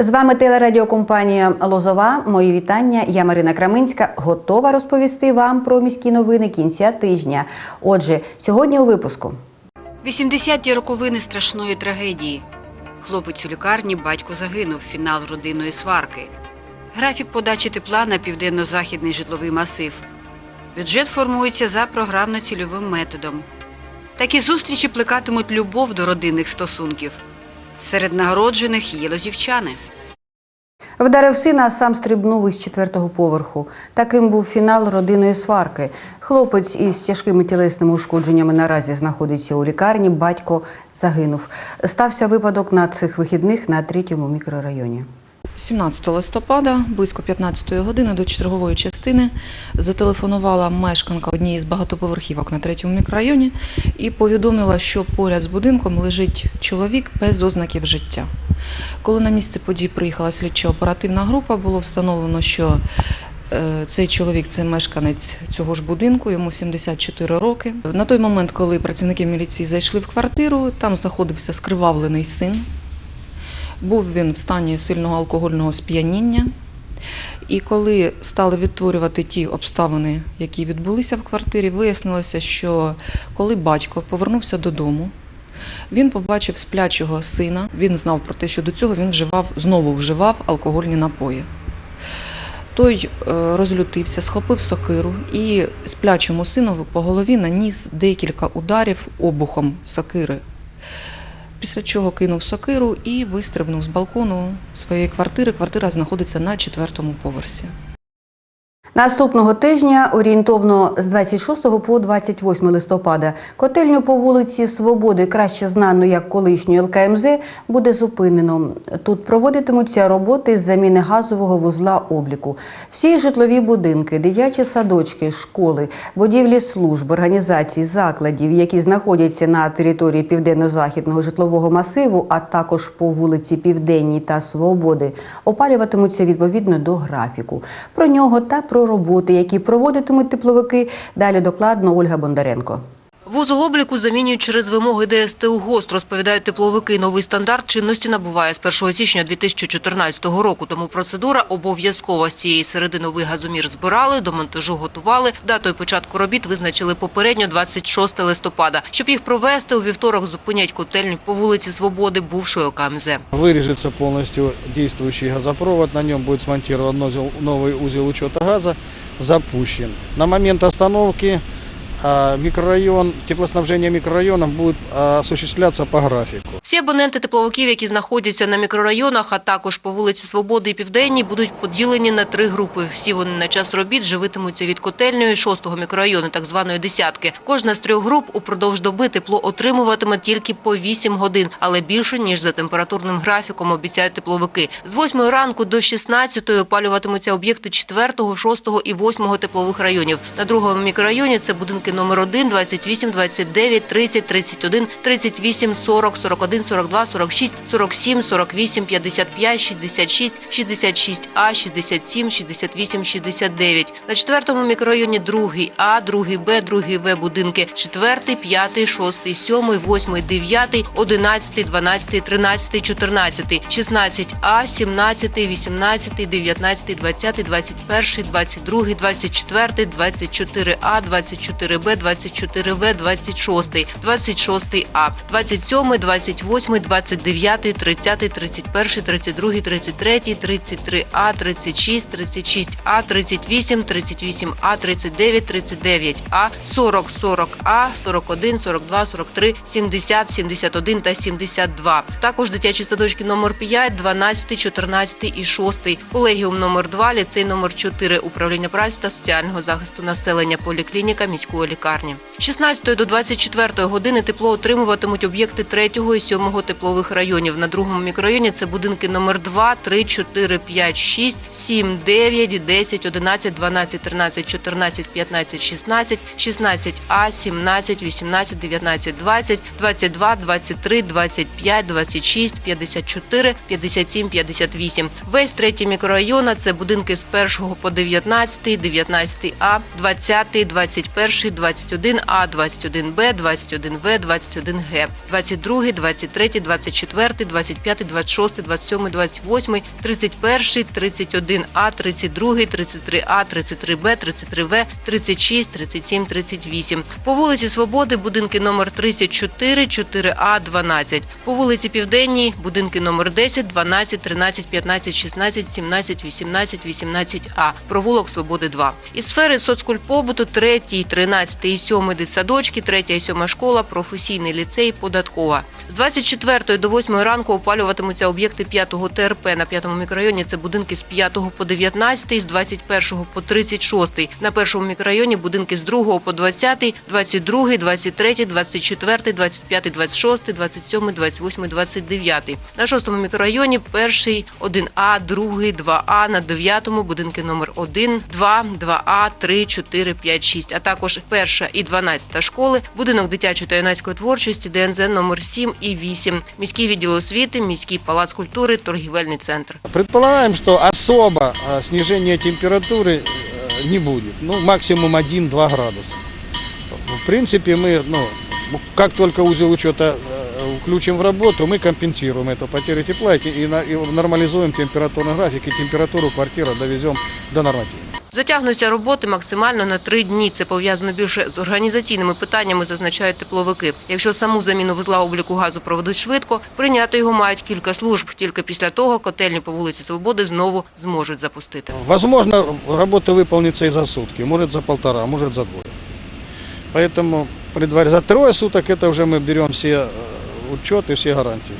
З вами телерадіокомпанія Лозова. Мої вітання. Я Марина Краминська. Готова розповісти вам про міські новини кінця тижня. Отже, сьогодні у випуску. 80-ті роковини страшної трагедії. Хлопець у лікарні, батько загинув. Фінал родинної сварки. Графік подачі тепла на південно-західний житловий масив. Бюджет формується за програмно-цільовим методом. Такі зустрічі плекатимуть любов до родинних стосунків. Серед нагороджених є лозівчани. Вдарив сина, а сам стрибнув із четвертого поверху. Таким був фінал родинної сварки. Хлопець із тяжкими тілесними ушкодженнями наразі знаходиться у лікарні. Батько загинув. Стався випадок на цих вихідних на третьому мікрорайоні. 17 листопада, близько 15 години до чергової частини, зателефонувала мешканка однієї з багатоповерхівок на третьому мікрорайоні і повідомила, що поряд з будинком лежить чоловік без ознаків життя. Коли на місце подій приїхала слідча оперативна група, було встановлено, що е, цей чоловік це мешканець цього ж будинку, йому 74 роки. На той момент, коли працівники міліції зайшли в квартиру, там знаходився скривавлений син. Був він в стані сильного алкогольного сп'яніння. І коли стали відтворювати ті обставини, які відбулися в квартирі, вияснилося, що коли батько повернувся додому, він побачив сплячого сина. Він знав про те, що до цього він вживав, знову вживав алкогольні напої. Той е, розлютився, схопив сокиру і сплячому синові по голові наніс декілька ударів обухом сокири після чого кинув сокиру і вистрибнув з балкону своєї квартири. Квартира знаходиться на четвертому поверсі. Наступного тижня, орієнтовно з 26 по 28 листопада, котельню по вулиці Свободи, краще знано як колишню ЛКМЗ, буде зупинено. Тут проводитимуться роботи з заміни газового вузла обліку. Всі житлові будинки, дитячі садочки, школи, будівлі служб, організацій, закладів, які знаходяться на території південно-західного житлового масиву, а також по вулиці Південній та Свободи, опалюватимуться відповідно до графіку. Про нього та про роботи, які проводитимуть тепловики. Далі докладно Ольга Бондаренко. Вузол обліку замінюють через вимоги ДСТУ ГОСТ, розповідають тепловики. Новий стандарт чинності набуває з 1 січня 2014 року, тому процедура обов'язкова. З цієї середи новий газомір збирали, до монтажу готували. Датою початку робіт визначили попередньо 26 листопада. Щоб їх провести, у вівторок зупинять котельню по вулиці Свободи, бувшої ЛКМЗ. Вырежется полностью действующий газопровод, на нем будет смонтирован нозел- новый узел учета газа, запущен. На момент остановки а, микрорайон, теплоснабжение микрорайоном будет осуществляться по графику. Всі абоненти тепловиків, які знаходяться на мікрорайонах, а також по вулиці Свободи і Південній, будуть поділені на три групи. Всі вони на час робіт живитимуться від котельної шостого мікрорайону, так званої десятки. Кожна з трьох груп упродовж доби тепло отримуватиме тільки по 8 годин, але більше, ніж за температурним графіком, обіцяють тепловики. З 8 ранку до 16 опалюватимуться об'єкти 4, 6 і 8 теплових районів. На другому мікрорайоні це будинки номер 1, 28, 29, 30, 31, 38, 40, 41, 42, 46, 47, 48, 55, 66, 66А, 67, 68, 69. На четвертому мікрорайоні другий А, другий Б, другий В будинки 4, 5, 6, 7, 8, 9, 11, 12, 13, 14, 16А, 17, 18, 19, 20, 21, 22, 24, 24А, 24Б, 24В, 26, 26А, 27, 28, 29, 30, 31, 32, 33, 33А, 36, 36А, 38, 38А, 39, 39А, 40, 40А, 41, 42, 43, 70, 71 та 72. Також дитячі садочки номер 5, 12, 14 і 6, колегіум номер 2, ліцей номер 4, управління праці та соціального захисту населення, поліклініка міської лікарні. З 16 до 24 години тепло отримуватимуть об'єкти 3 і 7 теплових районів. На другому мікрорайоні це будинки номер 2, 3, 4, 5, 6, 7, 9, 10, 11, 12, 13, 14, 15, 16, 16А, 17, 18, 19, 20, 22, 23, 25, 26, 54, 57, 58. Весь третій мікрорайон – це будинки з 1 по 19, 19А, 20, 21, 21А, 21Б, 21В, 21Г, 22, 23, 23, 24, 25, 26, 27, 28, 31, 31А, 32, 33А, 33Б, 33В, 36, 37, 38. По вулиці Свободи будинки номер 34, 4А, 12. По вулиці Південній будинки номер 10, 12, 13, 15, 16, 17, 18, 18А. Провулок Свободи 2. Із сфери соцкультпобуту 3, 13 і 7 дитсадочки, 3 і 7 школа, професійний ліцей, податкова. З 24 до 8 ранку опалюватимуться об'єкти 5 ТРП на 5 мікрорайоні. Це будинки з 5 по 19, з 21 по 36. На першому мікрорайоні будинки з 2 по 20, 22, 23, 24, 25, 26, 27, 28, 29. На шостому мікрорайоні перший 1А, другий 2А, на дев'ятому будинки номер 1, 2, 2А, 3, 4, 5, 6, а також перша і 12 школи, будинок дитячої та юнацької творчості, ДНЗ номер 7 і 8, міський відділ освіти, міський палац культури, торгівельний центр. Предполагаем, что особо а, снижения температуры э, не будет. Ну, максимум 1-2 градуса. В принципе, мы, ну, как только узел учета э, включим в работу, мы компенсируем эту потерю тепла и, те- и на- и нормализуем температурный график, и температуру квартиры довезем до норматива. Затягнуться роботи максимально на три дні. Це пов'язано більше з організаційними питаннями, зазначають тепловики. Якщо саму заміну вузла обліку газу проведуть швидко, прийняти його мають кілька служб. Тільки після того котельні по вулиці Свободи знову зможуть запустити. Возможно, работа выполнится и за сутки, может за полтора, может за двое. Поэтому предварительно за трое суток это уже мы берем все э, учеты, все гарантии.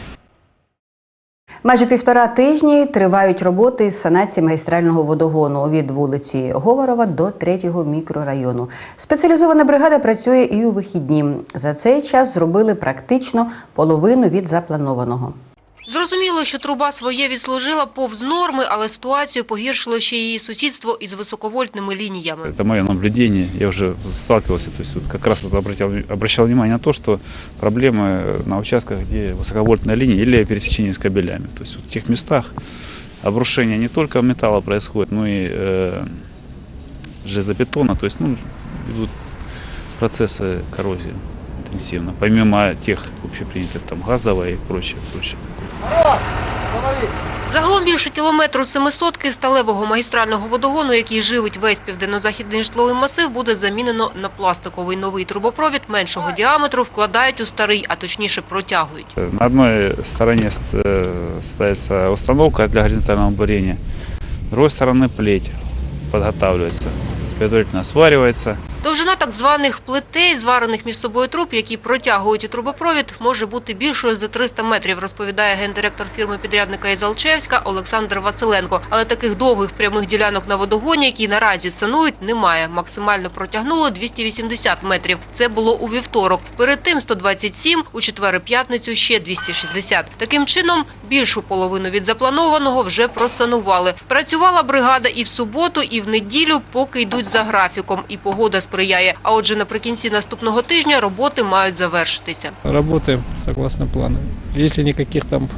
Майже півтора тижні тривають роботи з санації магістрального водогону від вулиці Говорова до третього мікрорайону. Спеціалізована бригада працює і у вихідні. За цей час зробили практично половину від запланованого. Зрозуміло, що труба своє відслужила повз норми, але ситуацію погіршило ще її сусідство із високовольтними лініями. Это мое наблюдение, я уже сталкивался, то есть вот как раз вот обратил, обращал внимание на то, что проблемы на участках, где высоковольтная линия или пересечение с кабелями. То есть вот в тех местах обрушение не только металла происходит, но и э, железобетона, то есть ну, идут процессы коррозии интенсивно, помимо тех общепринятых там газовой и прочее, прочее. Загалом більше кілометру семисотки сталевого магістрального водогону, який живить весь південно-західний житловий масив, буде замінено на пластиковий новий трубопровід меншого діаметру, вкладають у старий, а точніше протягують. На одной стороне ст- э, установка для горизонтального бурения, с другой стороны плеть подготавливается, предварительно сваривается. Довжина так званих плетей, зварених між собою труб, які протягують у трубопровід, може бути більшою за 300 метрів, розповідає гендиректор фірми-підрядника із Алчевська Олександр Василенко. Але таких довгих прямих ділянок на водогоні, які наразі санують, немає. Максимально протягнуло 280 метрів. Це було у вівторок. Перед тим 127, у четвер і п'ятницю ще 260. Таким чином, більшу половину від запланованого вже просанували. Працювала бригада і в суботу, і в неділю, поки йдуть за графіком, і погода сприяє. А отже, наприкінці наступного тижня роботи мають завершитися. Работаем согласно плану. Если никаких там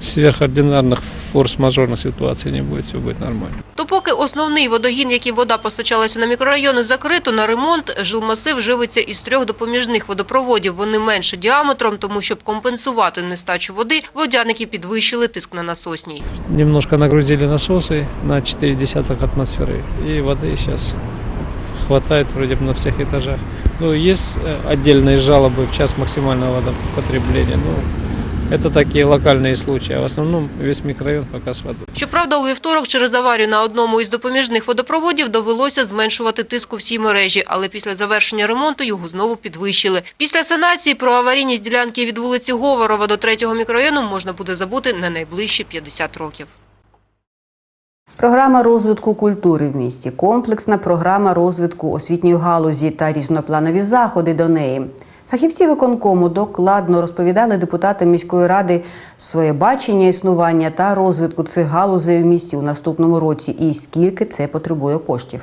сверхординарных форс-мажорных ситуаций не будет, все будет нормально. То поки основний водогін, яким вода постачалася на мікрорайони, закрито на ремонт, жилмасив живиться із трьох допоміжних водопроводів. Вони менше діаметром, тому щоб компенсувати нестачу води, водяники підвищили тиск на насосній. Немножко нагрузили насосы на 4 десятых атмосферы, и воды сейчас хватает вроде бы на всех этажах. Ну, есть э, отдельные жалобы в час максимального водопотребления, но это такие локальные случаи, а в основном весь микрорайон пока с водой. Щоправда, у вівторок через аварію на одному із допоміжних водопроводів довелося зменшувати тиск у всій мережі, але після завершення ремонту його знову підвищили. Після санації про аварійність ділянки від вулиці Говорова до третього мікрорайону можна буде забути на найближчі 50 років. Програма розвитку культури в місті, комплексна програма розвитку освітньої галузі та різнопланові заходи до неї. Фахівці виконкому докладно розповідали депутатам міської ради своє бачення існування та розвитку цих галузей в місті у наступному році і скільки це потребує коштів.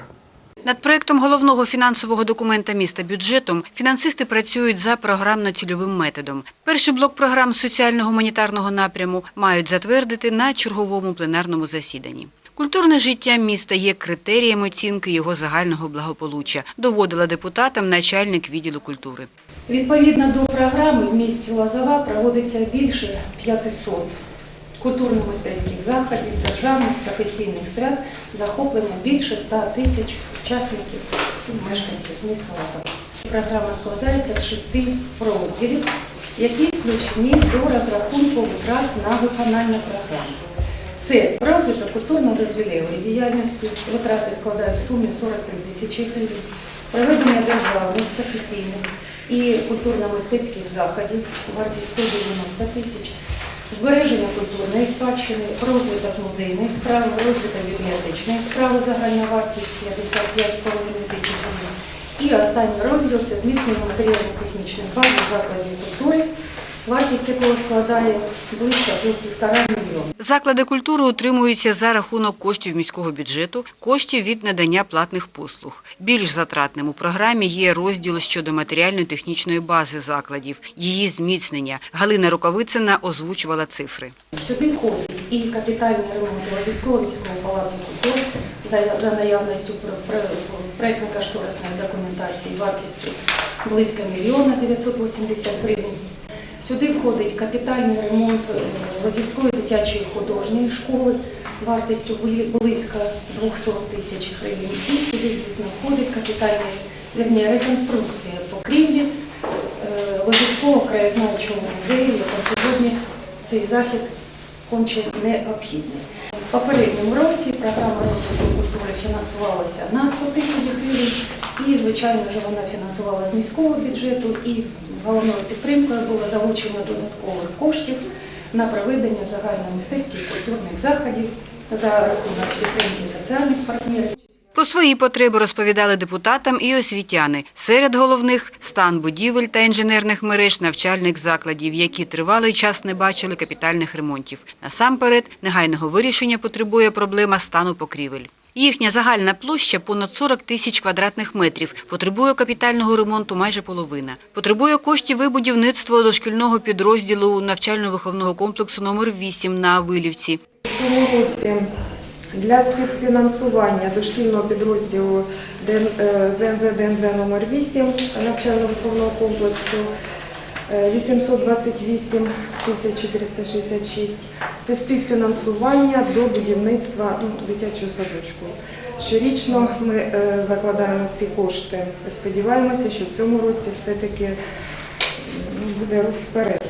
Над проєктом головного фінансового документа міста бюджетом фінансисти працюють за програмно-цільовим методом. Перший блок програм соціально-гуманітарного напряму мають затвердити на черговому пленарному засіданні. Культурне життя міста є критерієм оцінки його загального благополуччя, доводила депутатам начальник відділу культури. Відповідно до програми в місті Лозова проводиться більше 500 культурно-мистецьких заходів, державних професійних свят, захоплення більше 100 тисяч учасників і мешканців міста Лозова. Програма складається з шести розділів, які включені до розрахунку витрат на виконання програми. Це розвиток культурно-дозвілєвої діяльності, витрати складають в сумі 43 тисячі гривень, проведення державних, професійних і культурно-мистецьких заходів, вартість 190 тисяч, збереження культурної спадщини, розвиток музейної справи, розвиток бібліотечної справи, загальна вартість 55,5 тисяч гривень. І останній розділ це зміцнення матеріально-технічної бази закладів культури, вартість якого складає близько до півтора мільйона. Заклади культури утримуються за рахунок коштів міського бюджету, коштів від надання платних послуг. Більш затратним у програмі є розділ щодо матеріально-технічної бази закладів, її зміцнення. Галина Рукавицина озвучувала цифри. Сюди входить і капітальний ремонт Лазівського міського палацу культури за, наявністю про- про- проектно-кошторисної документації вартістю близько мільйона 980 гривень. Сюди входить капітальний ремонт е, Лазівської дитячої художньої школи вартістю близько 200 тисяч гривень. І сюди, звісно, входить капітальна верні, реконструкція покрівлі е, Лозівського краєзнавчого музею, яка сьогодні цей захід конче необхідний. В попередньому році програма розвитку культури фінансувалася на 100 тисяч гривень, і, звичайно вона фінансувала з міського бюджету, і головною підтримкою було залучення додаткових коштів на проведення загальномистецьких культурних заходів за рахунок підтримки соціальних партнерів. Про свої потреби розповідали депутатам і освітяни. Серед головних – стан будівель та інженерних мереж навчальних закладів, які тривалий час не бачили капітальних ремонтів. Насамперед, негайного вирішення потребує проблема стану покрівель. Їхня загальна площа понад 40 тисяч квадратних метрів. Потребує капітального ремонту майже половина. Потребує коштів і будівництво дошкільного підрозділу навчально-виховного комплексу номер 8 на Вилівці. В цьому році для співфінансування дошкільного підрозділу е, ЗНЗ ДНЗ номер 8 навчально-виховного комплексу 828 466. Це співфінансування до будівництва ну, дитячого садочку. Щорічно ми е, закладаємо ці кошти. Сподіваємося, що в цьому році все-таки буде рух вперед.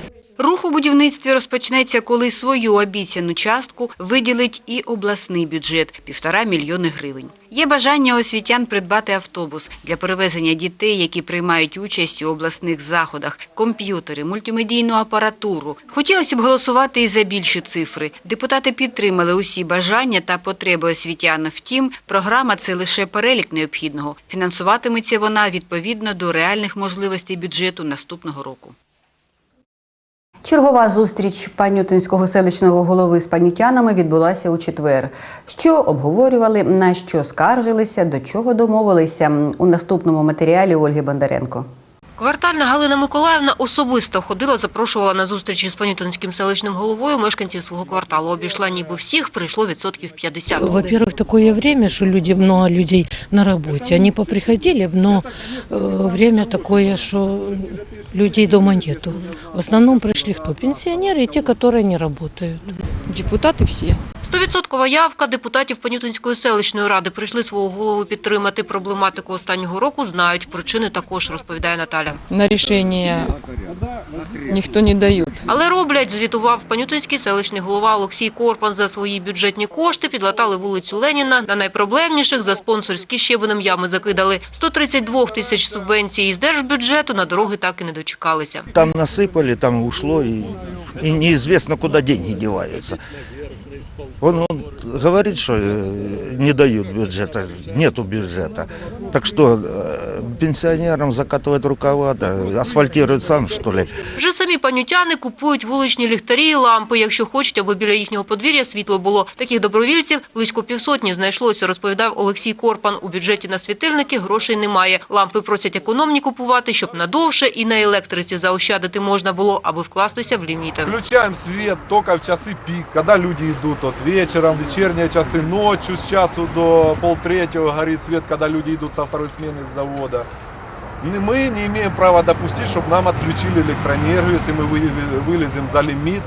Рух у будівництві розпочнеться, коли свою обіцяну частку виділить і обласний бюджет – півтора мільйони гривень. Є бажання освітян придбати автобус для перевезення дітей, які приймають участь у обласних заходах, комп'ютери, мультимедійну апаратуру. Хотілося б голосувати і за більші цифри. Депутати підтримали усі бажання та потреби освітян. Втім, програма – це лише перелік необхідного. Фінансуватиметься вона відповідно до реальних можливостей бюджету наступного року. Чергова зустріч панютинського селищного голови з панютянами відбулася у четвер. Що обговорювали, на що скаржилися, до чого домовилися у наступному матеріалі Ольги Бондаренко. Квартальна Галина Миколаївна особисто ходила, запрошувала на зустрічі з Панютинським селищним головою мешканців свого кварталу. Обійшла ніби всіх, прийшло відсотків 50. Во-первых, такое время, что люди, много людей на работе. Они поприходили, но э, время такое, что людей дома нету. В основном пришли кто? Пенсионеры и те, которые не работают. Депутаты все. Стовідсоткова явка депутатів Панютинської селищної ради прийшли свого голову підтримати проблематику останнього року. Знають причини також, розповідає Наталя. На решение никто не дает. Але роблять, звітував Панютинський селищний голова Олексій Корпан за свої бюджетні кошти, підлатали вулицю Леніна. На найпроблемніших за спонсорські щебенем ями закидали. 132 тисяч субвенцій із держбюджету на дороги так і не дочекалися. Там насыпали, там ушло, и, и неизвестно, куда деньги деваются. Он, он говорит, что э, не дают бюджета, нету бюджета. Так что э, пенсионерам закатывать рукава, да, асфальтируют сам, что ли. Вже самі панютяни купують вуличні ліхтарі і лампи, якщо хочуть, аби біля їхнього подвір'я світло було. Таких добровільців близько півсотні знайшлося, розповідав Олексій Корпан. У бюджеті на світильники грошей немає. Лампи просять економні купувати, щоб надовше і на електриці заощадити можна було, аби вкластися в ліміти. Включаем свет только в часы пик, когда люди идут, вот вечером, вечерние часы, ночью с часу до полтретьего горит свет, когда люди идут со второй смены с завода. И Мы не имеем права допустить, чтобы нам отключили электроэнергию, если мы вы- вылезем за лимит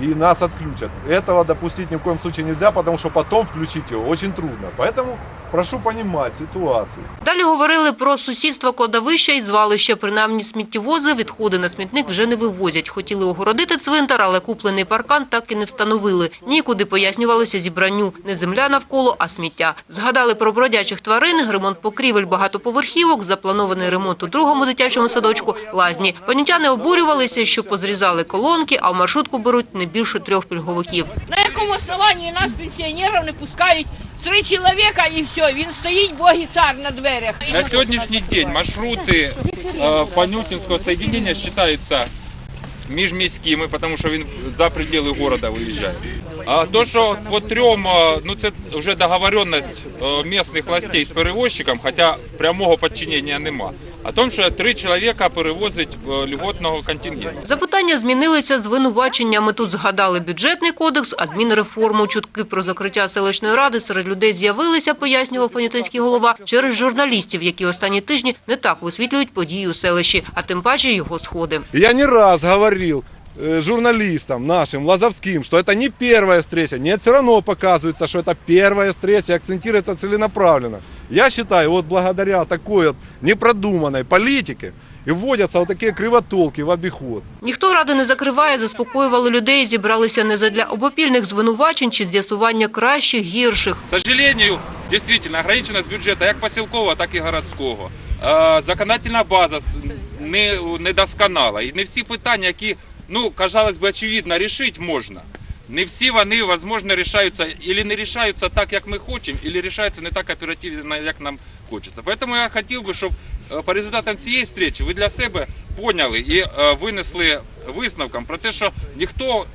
и нас отключат. Этого допустить ни в коем случае нельзя, потому что потом включить его очень трудно. Поэтому прошу понимать ситуацию. Далі говорили про сусідство кладовища і звалища. Принаймні сміттєвози відходи на смітник вже не вивозять. Хотіли огородити цвинтар, але куплений паркан так і не встановили. Нікуди пояснювалося зібранню. Не земля навколо, а сміття. Згадали про бродячих тварин, ремонт покрівель багатоповерхівок, запланований ремонт у другому дитячому садочку, лазні. Панютяни обурювалися, що позрізали колонки, а в маршрутку беруть не більше трьох пільговиків. На якому основанні нас, пенсіонерів, не пускають три чоловіка і все, він стоїть боги цар на дверях. На сегодняшний день маршруты э, Понютинского соединения считаются міжміськими, тому що він за пределы города виїжджає. А то, що по трьом, ну це вже договоренность е, місцевих властей з перевозчиком, хоча прямого підчинення нема. А тому, що три чоловіка перевозить е, льготного контингенту. Запитання змінилися звинуваченнями. Тут згадали бюджетний кодекс, адмінреформу. Чутки про закриття селищної ради серед людей з'явилися, пояснював панютинський голова, через журналістів, які останні тижні не так висвітлюють події у селищі, а тим паче його сходи. Я не раз говорил э, журналистам нашим, лазовским, что это не первая встреча. Нет, все равно показывается, что это первая встреча, и акцентируется целенаправленно. Я считаю, вот благодаря такой вот непродуманной политике и вводятся вот такие кривотолки в обиход. Ніхто ради не закриває, заспокоювали людей, зібралися не задля обопільних звинувачень чи з'ясування кращих, гірших. К сожалению, действительно, ограниченность бюджета як поселкового, так і городського. Е, Законодательна база с- не, недосконала. І не всі питання, які, ну, казалось би, очевидно, рішити можна. Не всі вони, возможно, рішаються, або не рішаються так, як ми хочемо, або рішаються не так оперативно, як нам хочеться. Поэтому я хотів би, щоб е, по результатам цієї зустрічі ви для себе поняли і е, винесли висновком про те, що ніхто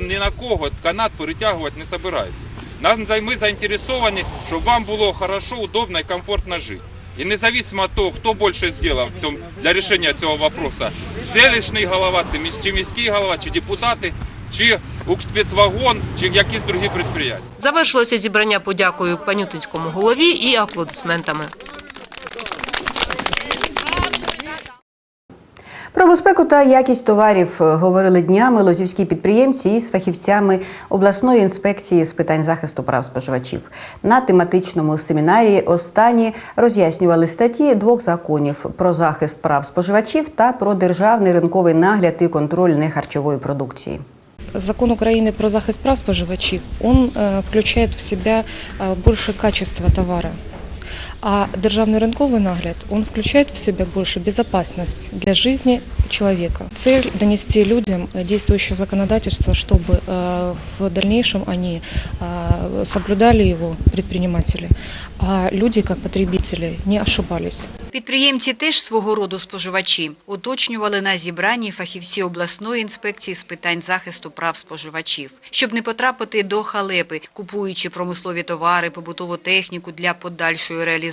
ні на кого канат перетягувати не збирається. Нам ми заінтересовані, щоб вам було хорошо, удобно і комфортно жити. І независимо от того, хто більше сделал в для рішення цього вопроса, селищний голова, це міс- чи міський голова, чи депутати, чи «Укспецвагон», чи якісь другі підприємства. Завершилося зібрання подякою панютинському голові і аплодисментами. Про безпеку та якість товарів е, говорили днями лозівські підприємці із фахівцями обласної інспекції з питань захисту прав споживачів. На тематичному семінарі останні роз'яснювали статті двох законів про захист прав споживачів та про державний ринковий нагляд і контроль нехарчової продукції. Закон Украины про захист прав споживачів, он э, включает в себя э, больше качества товара. А державный рынковый нагляд, он включает в себя больше безопасность для жизни человека. Цель донести людям э, действующее законодательство, чтобы э, в дальнейшем они э, соблюдали его, предприниматели, а люди, как потребители, не ошибались. Підприємці теж свого роду споживачі, уточнювали на зібранні фахівці обласної інспекції з питань захисту прав споживачів. Щоб не потрапити до халепи, купуючи промислові товари, побутову техніку для подальшої реалізації,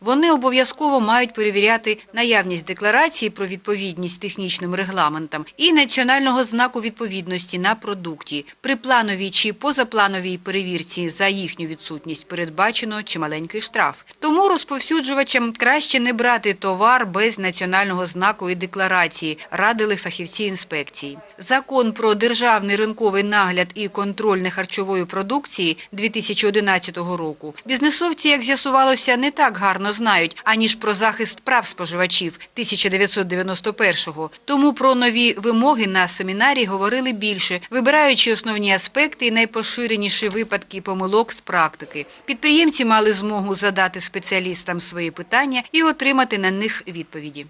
вони обов'язково мають перевіряти наявність декларації про відповідність технічним регламентам і національного знаку відповідності на продукті. При плановій чи позаплановій перевірці за їхню відсутність передбачено чималенький штраф. Тому розповсюджувачам краще не брати товар без національного знаку і декларації, радили фахівці інспекції. Закон про державний ринковий нагляд і контроль нехарчової продукції 2011 року бізнесовці, як з'ясувалося, не так гарно знають, аніж про захист прав споживачів 1991-го. Тому про нові вимоги на семінарі говорили більше, вибираючи основні аспекти і найпоширеніші випадки помилок з практики. Підприємці мали змогу задати спеціалістам свої питання і отримати на них відповіді.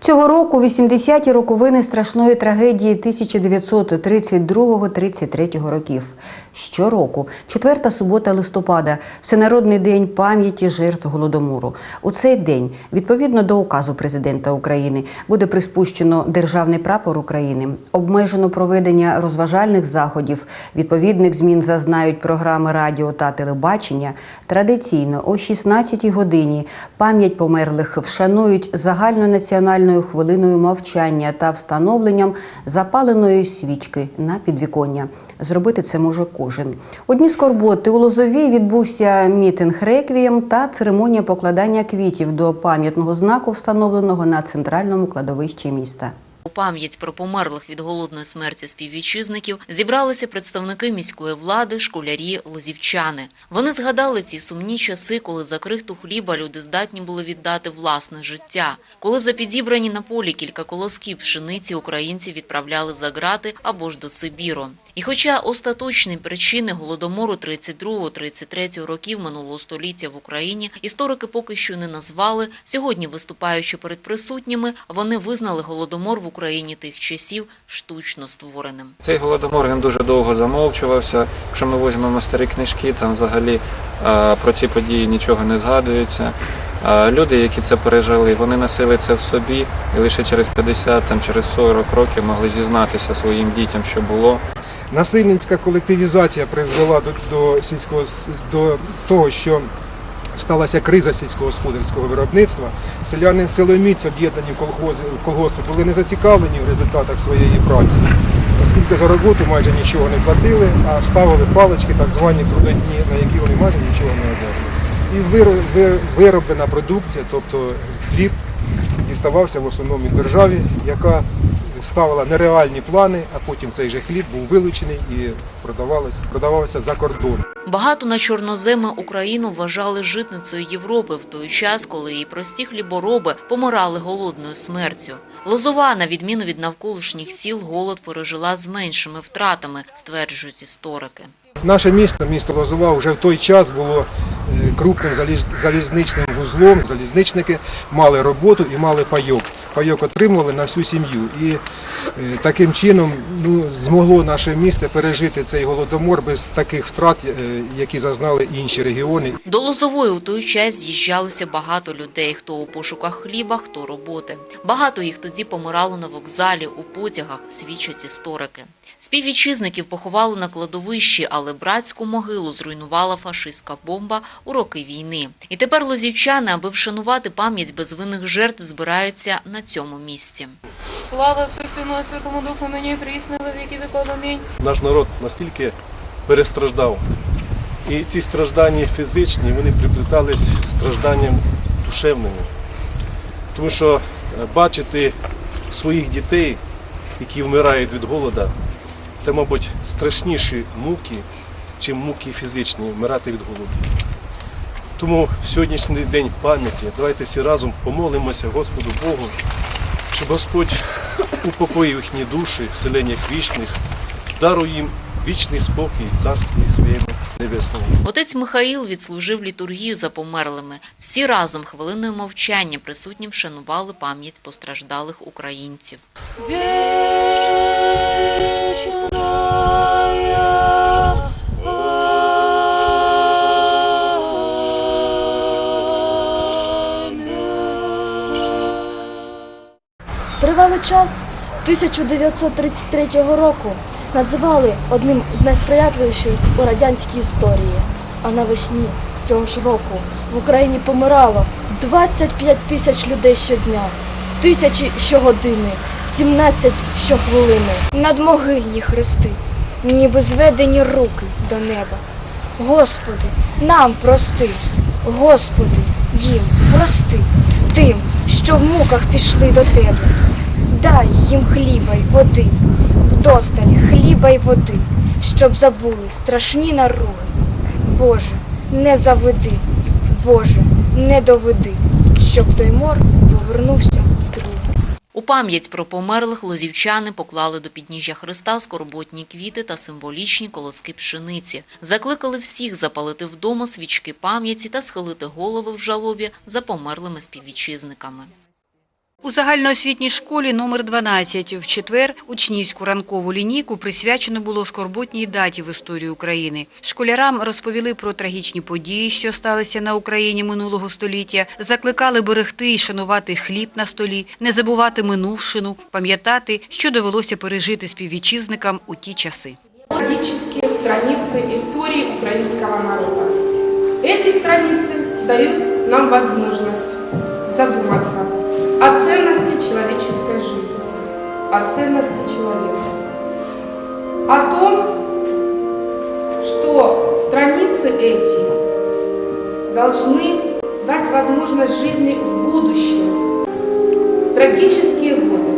Цього року 80-ті роковини страшної трагедії 1932-33 років. Щороку, четверта субота листопада, Всенародний день пам'яті жертв голодомору. У цей день, відповідно до указу президента України, буде приспущено державний прапор України, обмежено проведення розважальних заходів. Відповідних змін зазнають програми радіо та телебачення. Традиційно о 16-й годині пам'ять померлих вшанують загальнонаціональною хвилиною мовчання та встановленням запаленої свічки на підвіконня. Зробити це може кожен. У дні скорботи у Лозовій відбувся мітинг реквієм та церемонія покладання квітів до пам'ятного знаку, встановленого на центральному кладовищі міста. У пам'ять про померлих від голодної смерті співвітчизників зібралися представники міської влади, школярі, лозівчани. Вони згадали ці сумні часи, коли за крихту хліба люди здатні були віддати власне життя, коли за підібрані на полі кілька колосків пшениці українці відправляли за грати або ж до Сибіру. І хоча остаточні причини голодомору 32-33 років минулого століття в Україні історики поки що не назвали, сьогодні виступаючи перед присутніми, вони визнали голодомор в Україні тих часів штучно створеним. Цей голодомор він дуже довго замовчувався. Якщо ми візьмемо старі книжки, там взагалі е, про ці події нічого не згадується. Е, Люди, які це пережили, вони носили це в собі і лише через 50, там, через 40 років могли зізнатися своїм дітям, що було. Насильницька колективізація призвела до, до, сільського, до того, що сталася криза сільськогосподарського виробництва. Селяни силоміць, об'єднані в колхози, в колгоспи, були не зацікавлені в результатах своєї праці, оскільки за роботу майже нічого не платили, а ставили палички, так звані трудодні, на які вони майже нічого не одержали. І вироблена продукція, тобто хліб, діставався в основному державі, яка ставила нереальні плани, а потім цей же хліб був вилучений і продавався, продавався за кордон. Багато на чорноземи Україну вважали житницею Європи в той час, коли її прості хлібороби помирали голодною смертю. Лозова, на відміну від навколишніх сіл, голод пережила з меншими втратами, стверджують історики. Наше місто, місто Лозова, вже в той час було е, крупним заліз- залізничним вузлом. Залізничники мали роботу і мали пайок. Пайок отримували на всю сім'ю. І е, таким чином ну, змогло наше місто пережити цей голодомор без таких втрат, е, які зазнали інші регіони. До Лозової у той час з'їжджалося багато людей, хто у пошуках хліба, хто роботи. Багато їх тоді помирало на вокзалі, у потягах, свідчать історики. Співвітчизників поховали на кладовищі, але братську могилу зруйнувала фашистська бомба у роки війни. І тепер лозівчани, аби вшанувати пам'ять безвинних жертв, збираються на цьому місці. Слава Отцу, Сину Святому Духу, нині і прісно во віки віков. Амінь. Наш народ настільки перестраждав. І ці страждання фізичні, вони приплітались стражданням душевними. Тому що е, бачити своїх дітей, які вмирають від голода, це, мабуть, страшніші муки, чим муки фізичні, вмирати від голоду. Тому в сьогоднішній день пам'яті давайте всі разом помолимося Господу Богу, щоб Господь упокоїв їхні душі, вселеннях вічних, дарує їм вічний спокій царстві своєму небесному. Отець Михаїл відслужив літургію за померлими. Всі разом хвилиною мовчання присутні вшанували пам'ять постраждалих українців. Час 1933 року називали одним з найсприятливіших у радянській історії. А навесні цього ж року в Україні помирало 25 тисяч людей щодня, тисячі щогодини, 17 щохвилини. Надмогильні хрести, ніби зведені руки до неба. Господи, нам прости, Господи, їм прости, тим, що в муках пішли до Тебе. Дай їм хліба й води, вдосталь хліба й води, щоб забули страшні наруги. Боже, не заведи, Боже, не доведи, щоб той мор повернувся вдруге. У пам'ять про померлих лозівчани поклали до підніжжя Христа скорботні квіти та символічні колоски пшениці. Закликали всіх запалити вдома свічки пам'яті та схилити голови в жалобі за померлими співвітчизниками. У загальноосвітній школі номер 12 в четвер учнівську ранкову лінійку присвячено було скорботній даті в історії України. Школярам розповіли про трагічні події, що сталися на Україні минулого століття, закликали берегти і шанувати хліб на столі, не забувати минувшину, пам'ятати, що довелося пережити співвітчизникам у ті часи. Трагические страницы истории украинского народа. Эти страницы дают нам возможность задуматься О ценности человеческой жизни, о ценности человека, о том, что страницы эти должны дать возможность жизни в будущем. Трагические годы,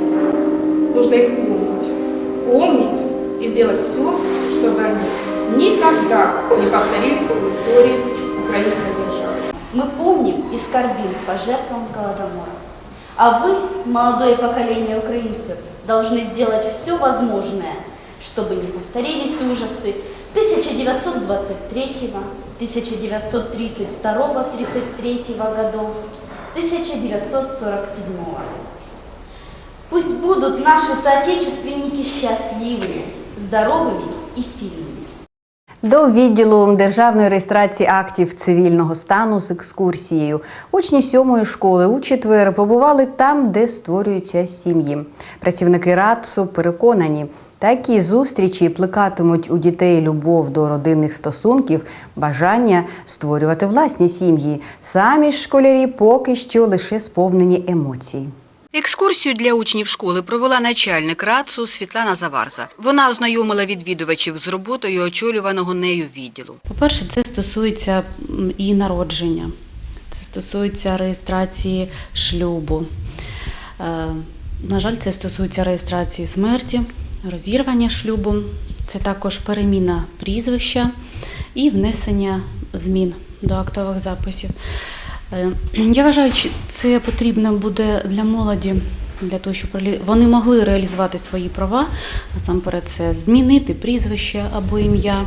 нужно их помнить, помнить и сделать все, чтобы они никогда не повторились в истории украинской державы. Мы помним и скорбим по жертвам Голодомора. А вы, молодое поколение украинцев, должны сделать все возможное, чтобы не повторились ужасы 1923, 1932-33 годов, 1947. Пусть будут наши соотечественники счастливыми, здоровыми и сильными. До відділу державної реєстрації актів цивільного стану з екскурсією учні сьомої школи у четвер побували там, де створюються сім'ї. Працівники РАЦУ переконані, такі зустрічі плекатимуть у дітей любов до родинних стосунків, бажання створювати власні сім'ї. Самі ж школярі поки що лише сповнені емоцій. Екскурсію для учнів школи провела начальник РАЦУ Світлана Заварза. Вона ознайомила відвідувачів з роботою очолюваного нею відділу. По-перше, це стосується і народження, це стосується реєстрації шлюбу. Е, На жаль, це стосується реєстрації смерті, розірвання шлюбу, це також переміна прізвища і внесення змін до актових записів. Е, Я вважаю, це потрібно буде для молоді, для того, щоб вони могли реалізувати свої права. Насамперед, це змінити прізвище або ім'я,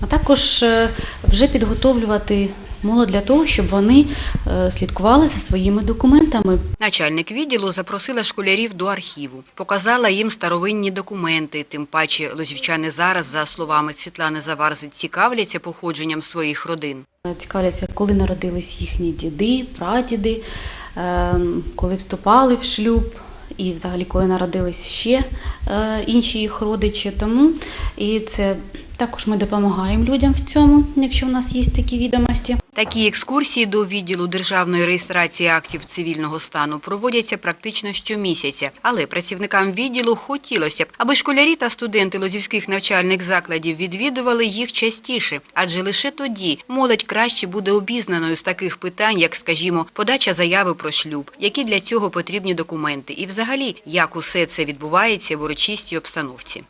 а також е, вже підготовлювати молодь для того, щоб вони е, слідкували за своїми документами. Начальник відділу запросила школярів до архіву, показала їм старовинні документи. Тим паче лозівчани зараз, за словами Світлани Заварзи, цікавляться походженням своїх родин. Цікавляться, коли народились їхні діди, прадіди, е, коли вступали в шлюб. І взагалі, коли народились ще е, інші їх родичі, тому і це також ми допомагаємо людям в цьому, якщо в нас є такі відомості. Такі екскурсії до відділу державної реєстрації актів цивільного стану проводяться практично щомісяця. Але працівникам відділу хотілося б, аби школярі та студенти лозівських навчальних закладів відвідували їх частіше, адже лише тоді молодь краще буде обізнаною з таких питань, як, скажімо, подача заяви про шлюб, які для цього потрібні документи, і взагалі, як усе це відбувається в урочистій обстановці.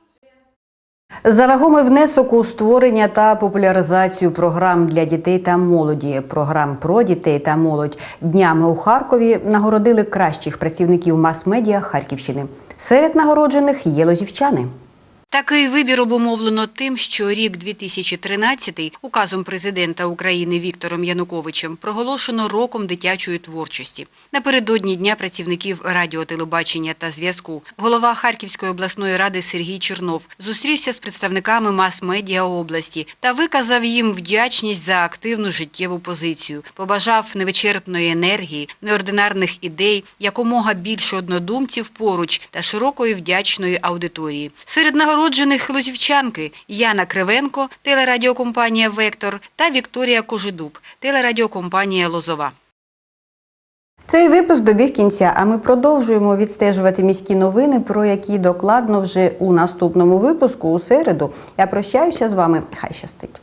За вагомий внесок у створення та популяризацію програм для дітей та молоді, програм про дітей та молодь днями у Харкові нагородили кращих працівників мас-медіа Харківщини. Серед нагороджених є лозівчани. Такий вибір обумовлено тим, що рік 2013 указом президента України Віктором Януковичем проголошено роком дитячої творчості. Напередодні Дня працівників радіо, телебачення та зв'язку голова Харківської обласної ради Сергій Чернов зустрівся з представниками мас-медіа області та виказав їм вдячність за активну життєву позицію. Побажав невичерпної енергії, неординарних ідей, якомога більше однодумців поруч та широкої вдячної аудиторії. Серед нагороджених лозівчанки Яна Кривенко, телерадіокомпанія Вектор та Вікторія Кожедуб, телерадіокомпанія Лозова. Цей випуск добіг кінця, а ми продовжуємо відстежувати міські новини, про які докладно вже у наступному випуску у середу. Я прощаюся з вами. Хай щастить.